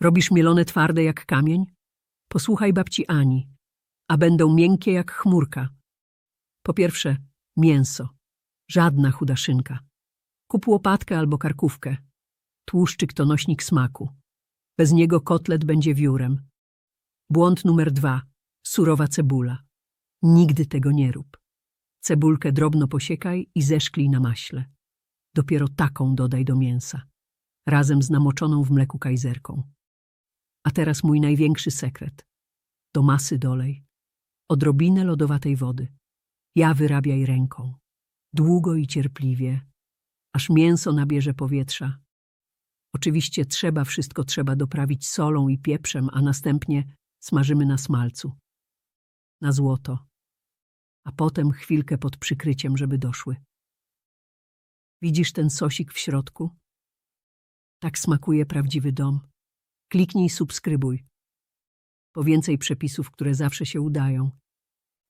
Robisz mielone twarde jak kamień? Posłuchaj babci Ani, a będą miękkie jak chmurka. Po pierwsze, mięso. Żadna chuda szynka. Kup łopatkę albo karkówkę. Tłuszczyk to nośnik smaku. Bez niego kotlet będzie wiórem. Błąd numer dwa. Surowa cebula. Nigdy tego nie rób. Cebulkę drobno posiekaj i zeszklij na maśle. Dopiero taką dodaj do mięsa, razem z namoczoną w mleku kajzerką. A teraz mój największy sekret. Do masy dolej. Odrobinę lodowatej wody. Ja wyrabiaj ręką. Długo i cierpliwie, aż mięso nabierze powietrza. Oczywiście trzeba wszystko trzeba doprawić solą i pieprzem, a następnie smażymy na smalcu. Na złoto. A potem chwilkę pod przykryciem, żeby doszły. Widzisz ten sosik w środku? Tak smakuje prawdziwy dom. Kliknij subskrybuj. Po więcej przepisów, które zawsze się udają.